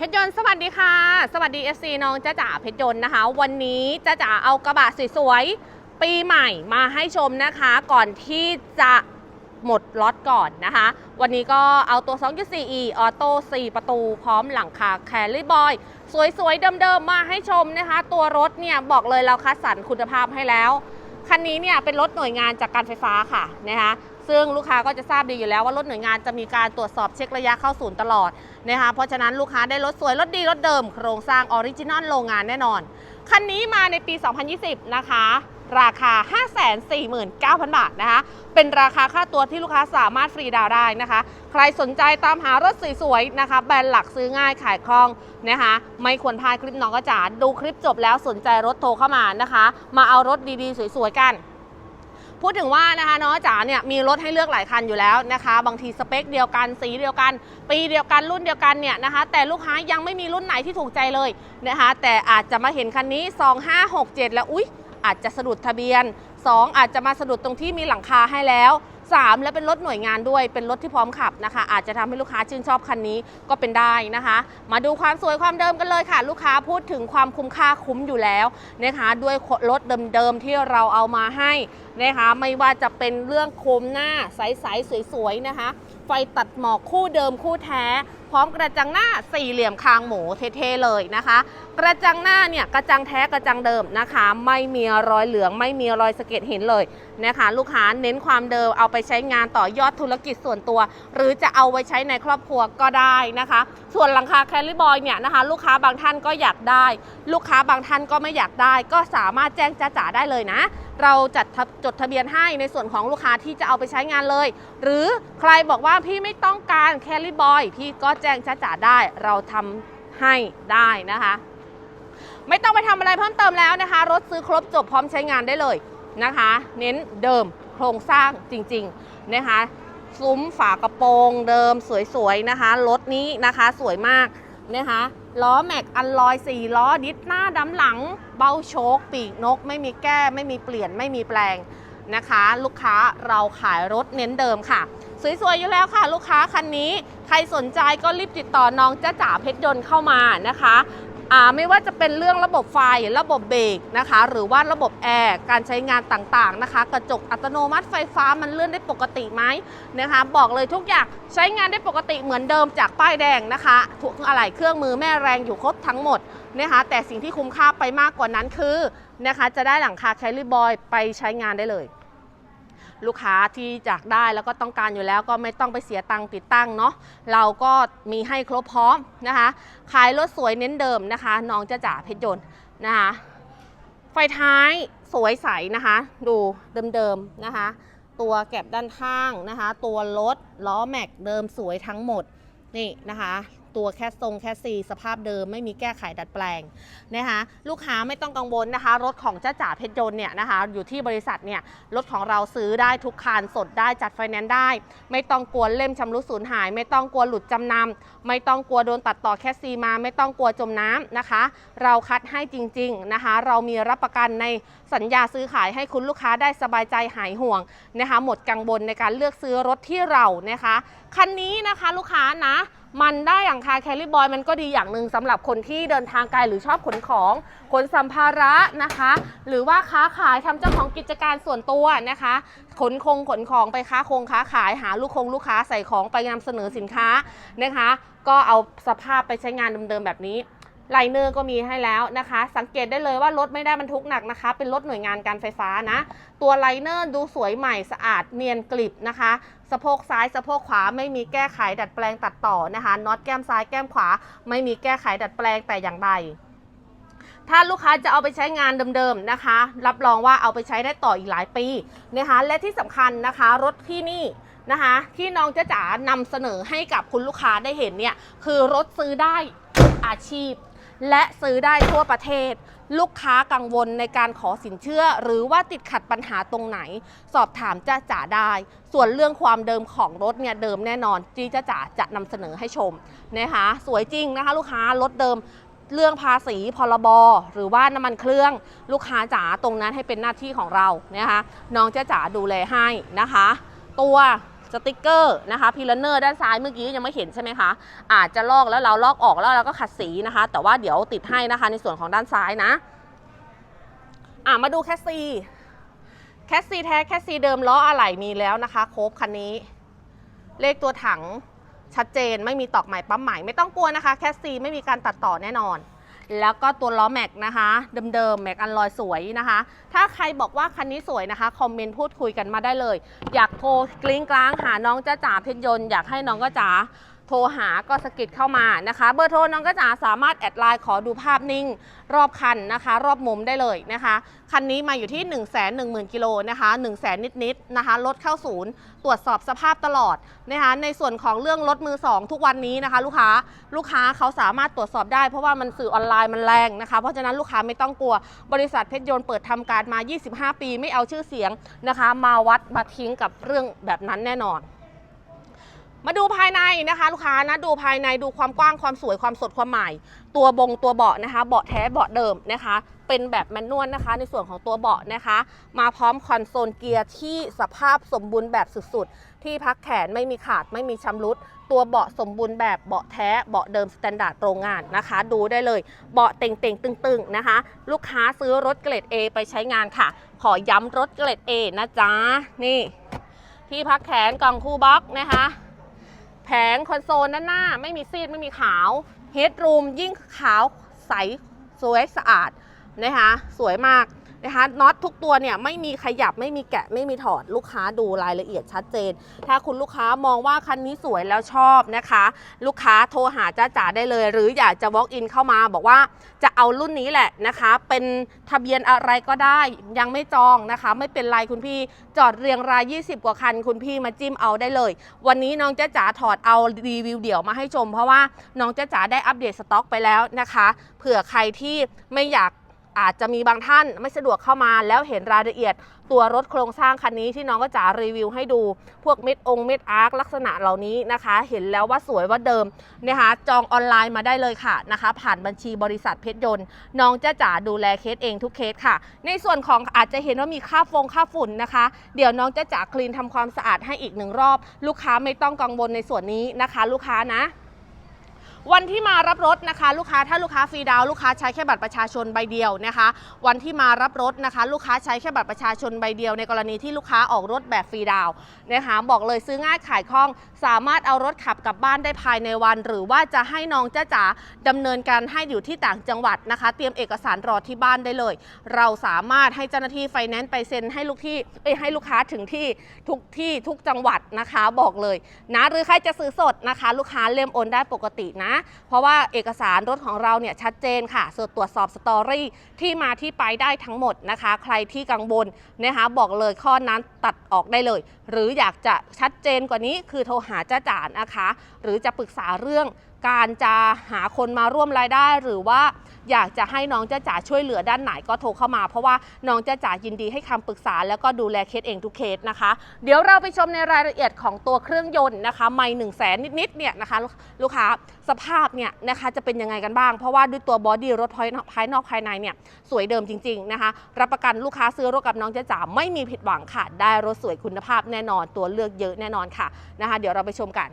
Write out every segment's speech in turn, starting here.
เพชรยนต์สวัสดีค่ะ สวัสดี FC น้องจ้าจ๋าเพชรยนต์นะคะ วันนี้จ้าจ๋าเอากระบะสวยๆปีใหม่มาให้ชมนะคะ ก่อนที่จะหมดล็อตก่อนนะคะ วันนี้ก็เอาตัว 2.4e ออโต้4ประตูพร้อมหลังคาแคลรี่บอย สวยๆ เดิมๆ มาให้ชมนะคะ ตัวรถเนี่ยบอกเลยเราคัดสรรคุณภาพให้แล้ว คันนี้เนี่ยเป็นรถหน่วยงานจากการไฟฟ้าค่ะนะคะซึ่งลูกค้าก็จะทราบดีอยู่แล้วว่ารถหน่วยงานจะมีการตรวจสอบเช็คระยะเข้าศูนย์ตลอดนะคะเพราะฉะนั้นลูกค้าได้รถสวยรถดีรถเดิมโครงสร้างออริจินอลโรงงานแน่นอน คันนี้มาในปี 2020 นะคะราคา 549,000 บาทนะคะ เป็นราคาค่าตัวที่ลูกค้าสามารถฟรีดาวได้นะคะ ใครสนใจตามหารถสวยๆนะคะ แบรนด์หลักซื้อง่ายขายคล่องนะคะ ไม่ควรพลาดคลิปน้องกระจ๋าดูคลิปจบแล้วสนใจรถโทรเข้ามานะคะ มาเอารถดีๆ สวยๆกัน พูดถึงว่านะคะน้องจ๋าเนี่ยมีรถให้เลือกหลายคันอยู่แล้วนะคะ บางทีสเปคเดียวกันสีเดียวกัน ปีเดียวกันรุ่นเดียวกันเนี่ยนะคะ แต่ลูกค้ายังไม่มีรุ่นไหนที่ถูกใจเลยนะคะ แต่อาจจะมาเห็นคันนี้ 2567 แล้วอุ๊ย อาจจะสะดุดทะเบียน 2 อาจจะมาสะดุดตรงที่มีหลังคาให้แล้ว 3 และเป็นรถหน่วยงานด้วย เป็นรถที่พร้อมขับนะคะ อาจจะทำให้ลูกค้าชื่นชอบคันนี้ก็เป็นได้นะคะ มาดูความสวยความเดิมกันเลยค่ะ ลูกค้าพูดถึงความคุ้มค่าคุ้มอยู่แล้วนะคะ ด้วยรถเดิมๆที่เราเอามาให้นะคะ ไม่ว่าจะเป็นเรื่องโคมหน้าใสๆสวยๆนะคะ ไฟตัดหมอกคู่เดิมคู่แท้ พร้อมกระจังหน้าสี่เหลี่ยมคางหมูเท่ๆเลยนะคะ กระจังหน้าเนี่ยกระจังแท้กระจังเดิมนะคะ ไม่มีรอยเหลือง ไม่มีรอยสะเก็ดเห็นเลยนะคะ ลูกค้าเน้นความเดิมเอาไปใช้งานต่อยอดธุรกิจส่วนตัว หรือจะเอาไว้ใช้ในครอบครัวก็ได้นะคะ ส่วนหลังคาแคลิบอยเนี่ยนะคะ ลูกค้าบางท่านก็อยากได้ ลูกค้าบางท่านก็ไม่อยากได้ ก็สามารถแจ้งจ้าจ๋าได้เลยนะเราจัดจดทะเบียนให้ในส่วนของลูกค้าที่จะเอาไปใช้งานเลย หรือใครบอกว่าพี่ไม่ต้องการแคลิบอยพี่ก็แจ้งจ้าจ๋าได้เราทำให้ได้นะคะ ไม่ต้องไปทำอะไรเพิ่มเติมแล้วนะคะ รถซื้อครบจบพร้อมใช้งานได้เลยนะคะ เน้นเดิมโครงสร้างจริงๆนะคะ ซุ้มฝากระโปรงเดิมสวยๆนะคะ รถนี้นะคะสวยมากนะคะล้อแม็กอันลอย4ล้อดิสหน้าดำหลัง เบ้าโชคปีกนก ไม่มีแก้ ไม่มีเปลี่ยนไม่มีแปลง นะคะ ลูกค้าเราขายรถเน้นเดิมค่ะ สวยๆอยู่แล้วค่ะ ลูกค้าคันนี้ใครสนใจก็รีบติดต่อน้องจ้าจ๋าเพชรยนต์เข้ามานะคะอ่าไม่ว่าจะเป็นเรื่องระบบไฟ ระบบเบรกนะคะ หรือว่าระบบแอร์ การใช้งานต่างๆนะคะ กระจกอัตโนมัติไฟฟ้ามันเลื่อนได้ปกติไหมนะคะ บอกเลยทุกอย่างใช้งานได้ปกติเหมือนเดิมจากป้ายแดงนะคะทุกอะไรเครื่องมือแม่แรงอยู่ครบทั้งหมด นะคะแต่สิ่งที่คุ้มค่าไปมากกว่านั้นคือนะคะจะได้หลังคาแคลรี่บอยไปใช้งานได้เลย ลูกค้าที่อยากได้แล้วก็ต้องการอยู่แล้วก็ไม่ต้องไปเสียตังค์ติดตั้งเนาะเราก็มีให้ครบพร้อมนะคะ ขายรถสวยเน้นเดิมนะคะ น้องจะจ่าเพชรยนต์นะคะไฟท้ายสวยใสนะคะ ดูเดิมๆนะคะ ตัวแก็บด้านข้างนะคะ ตัวรถล้อแม็กเดิมสวยทั้งหมดนี่นะคะ ตัวแคสทรงแคสซีสภาพเดิมไม่มีแก้ไขดัดแปลงนะคะลูกค้าไม่ต้องกังวลนะคะ รถของเจ้าจ๋าเพชรยนต์เนี่ยนะคะอยู่ที่บริษัทเนี่ยรถของเราซื้อได้ทุกคันสดได้จัดไฟแนนซ์ได้ ไม่ต้องกลัวเล่มชำรุดสูญหาย ไม่ต้องกลัวหลุดจำนำไม่ต้องกลัวโดนตัดต่อแคสซีมา ไม่ต้องกลัวจมน้ำนะคะ เราคัดให้จริงๆนะคะเรามีรับประกันในสัญญาซื้อขายให้คุณลูกค้าได้สบายใจหายห่วงนะคะหมดกังวลในการเลือกซื้อรถที่เรานะคะคันนี้นะคะลูกค้านะ มันได้อย่างคาแคลิบอยมันก็ดีอย่างหนึ่งสำหรับคนที่เดินทางไกลหรือชอบขนของขนสัมภาระนะคะ หรือว่าค้าขายทำเจ้าของกิจการส่วนตัวนะคะ ขนคงขนของไปค้าคงค้าขายหาลูกคงลูกค้าใส่ของไปนำเสนอสินค้านะคะ ก็เอาสภาพไปใช้งานเดิมๆแบบนี้ ไลเนอร์ก็มีให้แล้วนะคะ สังเกตได้เลยว่ารถไม่ได้บรรทุกหนักนะคะ เป็นรถหน่วยงานการไฟฟ้านะ ตัวไลเนอร์ดูสวยใหม่สะอาดเนียนกลิบนะคะ สะโพกซ้ายสะโพกขวาไม่มีแก้ไขดัดแปลงตัดต่อนะคะน็อตแก้มซ้ายแก้มขวา ไม่มีแก้ไขดัดแปลงแต่อย่างใดถ้าลูกค้าจะเอาไปใช้งานเดิมๆนะคะ รับรองว่าเอาไปใช้ได้ต่ออีกหลายปีนะคะ และที่สำคัญนะคะ รถที่นี่นะคะ ที่น้องจ๊ะจ๋านำเสนอให้กับคุณลูกค้าได้เห็นเนี่ย คือรถซื้อได้อาชีพ และซื้อได้ทั่วประเทศ ลูกค้ากังวลในการขอสินเชื่อ หรือว่าติดขัดปัญหาตรงไหน สอบถามจ้าจ๋าได้ ส่วนเรื่องความเดิมของรถเนี่ยเดิมแน่นอนจีจ้าจ๋าจะนำเสนอให้ชมนะคะสวยจริงนะคะลูกค้ารถเดิมเรื่องภาษีพรบหรือว่าน้ำมันเครื่องลูกค้าจ๋าตรงนั้นให้เป็นหน้าที่ของเรานะคะน้องจ้าจ๋าดูแลให้นะคะ ตัว สติกเกอร์นะคะพีลเนอร์ด้านซ้ายเมื่อกี้ยังไม่เห็นใช่ไหมคะอาจจะลอกแล้วเราลอกออกแล้วเราก็ขัดสีนะคะ แต่ว่าเดี๋ยวติดให้นะคะในส่วนของด้านซ้ายนะอะมาดูแคสซีแคสซีแท้แคสซีเดิมล้ออะไหล่มีแล้วนะคะโคบคันนี้ เลขตัวถังชัดเจนไม่มีตอกใหม่ปั๊มใหม่ไม่ต้องกลัวนะคะ แคสซีไม่มีการตัดต่อแน่นอน แล้วก็ตัวล้อแม็กนะคะเดิมๆแม็กอันลอยสวยนะคะ ถ้าใครบอกว่าคันนี้สวยนะคะคอมเมนต์พูดคุยกันมาได้เลย อยากโทรกลิ้งกลางหาน้องจ้าจ๋าเพชรยนต์อยากให้น้องก็จ๋า โทรหาก็สกิดเข้ามานะคะ เบอร์โทรน้องก็จ๋าสามารถแอดไลน์ขอดูภาพนิ่ง รอบคันนะคะ รอบมุมได้เลยนะคะ คันนี้มาอยู่ที่ 1 1 0 0 0 0 กิโลนะคะ 1 0 0 0 0 0 นิดๆนะคะรถเข้าศูนย์ตรวจสอบสภาพตลอดนะคะในส่วนของเรื่องรถมือสองทุกวันนี้นะคะ ลูกค้าลูกค้าเขาสามารถตรวจสอบได้ เพราะว่ามันสื่อออนไลน์มันแรงนะคะ เพราะฉะนั้นลูกค้าไม่ต้องกลัวบริษัทเพชรยนต์เปิดทำการมา 25 ปีไม่เอาชื่อเสียงนะคะ มาวัดมาทิ้งกับเรื่องแบบนั้นแน่นอน มาดูภายในนะคะ ลูกค้านะดูภายในดูความกว้างความสวยความสดความใหม่ ตัวบงตัวเบาะนะคะ เบาะแท้เบาะเดิมนะคะ เป็นแบบแมนนวลนะคะ ในส่วนของตัวเบาะนะคะ มาพร้อมคอนโซลเกียร์ที่สภาพสมบูรณ์แบบสุดๆ ที่พักแขนไม่มีขาดไม่มีชำรุด ตัวเบาะสมบูรณ์แบบเบาะแท้เบาะเดิมสแตนดาร์ดโรงงานนะคะ ดูได้เลยเบาะเต่งๆ ตึงๆนะคะ ลูกค้าซื้อรถเกรด A ไปใช้งานค่ะ ขอย้ำรถเกรด A นะจ๊ะนี่ ที่พักแขนกล่องคู่บล็อกนะคะ ผงคอนโซลด้านหน้า ไม่มีซีดไม่มีขาวเฮดรูมยิ่งขาวใสสวยสะอาดนะคะสวยมาก นะคะน็อตทุกตัวเนี่ยไม่มีขยับไม่มีแกะไม่มีถอดลูกค้าดูรายละเอียดชัดเจน ถ้าคุณลูกค้ามองว่าคันนี้สวยแล้วชอบนะคะ ลูกค้าโทรหาจ้าจ๋าได้เลย หรืออยากจะ walk in เข้ามาบอกว่าจะเอารุ่นนี้แหละนะคะ เป็นทะเบียนอะไรก็ได้ยังไม่จองนะคะ ไม่เป็นไรคุณพี่จอดเรียงราย 20 กว่าคัน คุณพี่มาจิ้มเอาได้เลย วันนี้น้องจ้าจ๋าถอดเอารีวิวเดี่ยวมาให้ชม เพราะว่าน้องจ้าจ๋าได้อัปเดตสต็อกไปแล้วนะคะ เผื่อใครที่ไม่อยาก อาจจะมีบางท่านไม่สะดวกเข้ามาแล้วเห็นรายละเอียด ตัวรถโครงสร้างคันนี้ที่น้องก็จ๋ารีวิวให้ดู พวกเม็ดองเม็ดอาร์คลักษณะเหล่านี้นะคะ เห็นแล้วว่าสวยว่าเดิมนะคะจองออนไลน์มาได้เลยค่ะนะคะ ผ่านบัญชีบริษัทเพชรยนต์ น้องจ้าจ๋าดูแลเคสเองทุกเคสค่ะ ในส่วนของอาจจะเห็นว่ามีค่าฟงค่าฝุ่นนะคะ เดี๋ยวน้องจ้าจ๋าคลีนทำความสะอาดให้อีกหนึ่งรอบ ลูกค้าไม่ต้องกังวลในส่วนนี้นะคะ ลูกค้านะ วันที่มารับรถนะคะ ลูกค้าถ้าลูกค้าฟรีดาวลูกค้าใช้แค่บัตรประชาชนใบเดียวนะคะ วันที่มารับรถนะคะ ลูกค้าใช้แค่บัตรประชาชนใบเดียว ในกรณีที่ลูกค้าออกรถแบบฟรีดาวนะคะบอกเลยซื้อง่ายขายคล่อง สามารถเอารถขับกลับบ้านได้ภายในวัน หรือว่าจะให้น้องจ้าจ๋าดำเนินการให้อยู่ที่ต่างจังหวัดนะคะ เตรียมเอกสารรอที่บ้านได้เลย เราสามารถให้เจ้าหน้าที่ไฟแนนซ์ไปเซ็นให้ลูกที่เอ้ยให้ลูกค้าถึงที่ทุกที่ทุกจังหวัดนะคะ บอกเลยนะหรือใครจะซื้อสดนะคะ ลูกค้าเล่มโอนได้ปกตินะเพราะว่าเอกสารรถของเราเนี่ยชัดเจนค่ะส่วนตรวจสอบสตอรี่ที่มาที่ไปได้ทั้งหมดนะคะ ใครที่กังวลนะคะบอกเลยข้อนั้นตัดออกได้เลย หรืออยากจะชัดเจนกว่านี้คือโทรหาจ้าจ๋านะคะ หรือจะปรึกษาเรื่อง การจะหาคนมาร่วมรายได้หรือว่าอยากจะให้น้องจ้าจ๋าช่วยเหลือด้านไหนก็โทรเข้ามา เพราะว่าน้องจ้าจ๋ายินดีให้คำปรึกษา แล้วก็ดูแลเคสเองทุกเคสนะคะ เดี๋ยวเราไปชมในรายละเอียดของตัวเครื่องยนต์นะคะ ไม่หนึ่งแสนนิดๆเนี่ยนะคะ ลูกค้าสภาพเนี่ยนะคะจะเป็นยังไงกันบ้าง เพราะว่าด้วยตัวบอดี้รถภายนอกภายนอกภายในเนี่ยสวยเดิมจริงๆนะคะ รับประกันลูกค้าซื้อรถกับน้องจ้าจ๋าไม่มีผิดหวังค่ะได้รถสวยคุณภาพแน่นอนตัวเลือกเยอะแน่นอนค่ะนะคะ เดี๋ยวเราไปชมกัน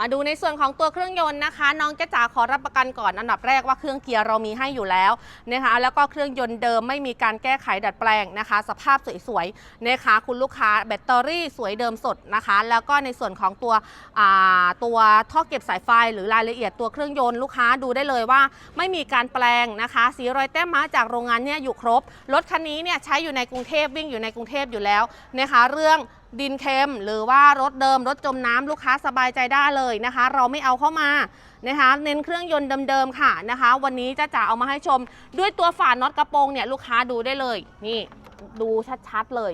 มาดูในส่วนของตัวเครื่องยนต์นะคะ น้องจ้าจ๋าขอรับประกันก่อนอันดับแรกว่าเครื่องเกียร์เรามีให้อยู่แล้วนะคะแล้วก็เครื่องยนต์เดิมไม่มีการแก้ไขดัดแปลงนะคะ สภาพสวยๆนะคะคุณลูกค้าแบตเตอรี่สวยเดิมสดนะคะ แล้วก็ในส่วนของตัวตัวท่อเก็บสายไฟหรือรายละเอียดตัวเครื่องยนต์ลูกค้าดูได้เลยว่า ไม่มีการแปลงนะคะ สีรอยแต้มม้าจากโรงงานเนี่ยอยู่ครบรถคันนี้เนี่ยใช้อยู่ในกรุงเทพวิ่งอยู่ในกรุงเทพอยู่แล้วนะคะเรื่อง ดินเค็ม หรือว่ารถเดิมรถจมน้ำลูกค้าสบายใจได้เลยนะคะ เราไม่เอาเข้ามานะคะเน้นเครื่องยนต์เดิมๆค่ะนะคะ วันนี้จะจ๋าเอามาให้ชม ด้วยตัวฝาน็อตกระโปรงเนี่ยลูกค้าดูได้เลย นี่ดูชัดๆเลย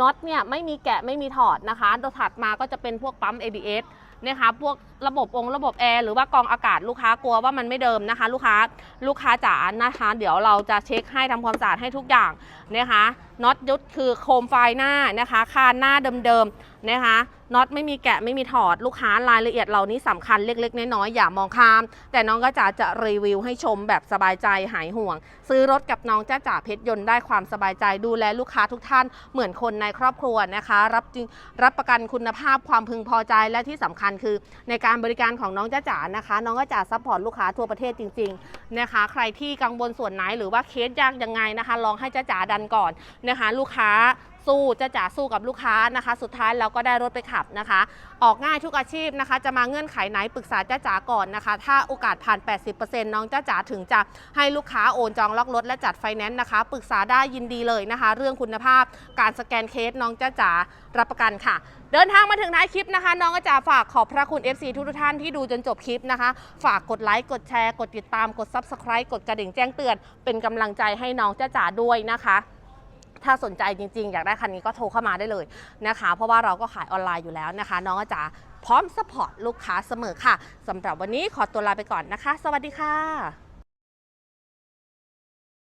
น็อตเนี่ยไม่มีแกะไม่มีถอดนะคะตัวถัดมาก็จะเป็นพวกปั๊ม ABS นะคะ พวกระบบองค์ระบบแอร์หรือว่ากองอากาศลูกค้ากลัวว่ามันไม่เดิมนะคะ ลูกค้าลูกค้าจ๋านะคะ เดี๋ยวเราจะเช็คให้ทำความสะอาดให้ทุกอย่างนะคะน็อตยุดคือโคมไฟหน้านะคะ คานหน้าเดิมๆนะคะ น็อตไม่มีแกะไม่มีถอดลูกค้ารายละเอียดเหล่านี้สำคัญเล็กๆน้อยๆอย่ามองข้าม แต่น้องก็จะจะรีวิวให้ชมแบบสบายใจหายห่วง ซื้อรถกับน้องจ้าจ๋าเพชรยนต์ได้ความสบายใจดูแลลูกค้าทุกท่านเหมือนคนในครอบครัวนะคะ รับจริงรับประกันคุณภาพความพึงพอใจและที่สำคัญคือ ในการบริการของน้องจ้าจ๋านะคะ น้องก็จะซัพพอร์ตลูกค้าทั่วประเทศจริงๆนะคะ ใครที่กังวลส่วนไหนหรือว่าเคสยากยังไงนะคะ ลองให้จ้าจ๋าดันก่อนนะคะ ลูกค้า สู้จ้าจ๋าสู้กับลูกค้านะคะ สุดท้ายเราก็ได้รถไปขับนะคะ ออกง่ายทุกอาชีพนะคะ จะมาเงื่อนไขไหนปรึกษาจ้าจ๋าก่อนนะคะ ถ้าโอกาสผ่าน 80%น้องจ้าจ๋าถึงจะให้ลูกค้าโอนจองล็อกรถและจัดไฟแนนซ์นะคะ ปรึกษาได้ยินดีเลยนะคะ เรื่องคุณภาพการสแกนเคสน้องจ้าจ๋ารับประกันค่ะ เดินทางมาถึงท้ายคลิปนะคะ น้องก็จะฝากขอบพระคุณ FC ทุกท่านที่ดูจนจบคลิปนะคะ ฝากกดไลค์กดแชร์กดติดตามกด Subscribe กดกระดิ่งแจ้งเตือน เป็นกำลังใจให้น้องจ้าจ๋าด้วยนะคะ ถ้าสนใจจริงๆ อยากได้คันนี้ก็โทรเข้ามาได้เลยนะคะ เพราะว่าเราก็ขายออนไลน์อยู่แล้วนะคะ น้องก็จะพร้อมสปอร์ตลูกค้าเสมอค่ะสำหรับวันนี้ขอตัวลาไปก่อนนะคะ สวัสดีค่ะ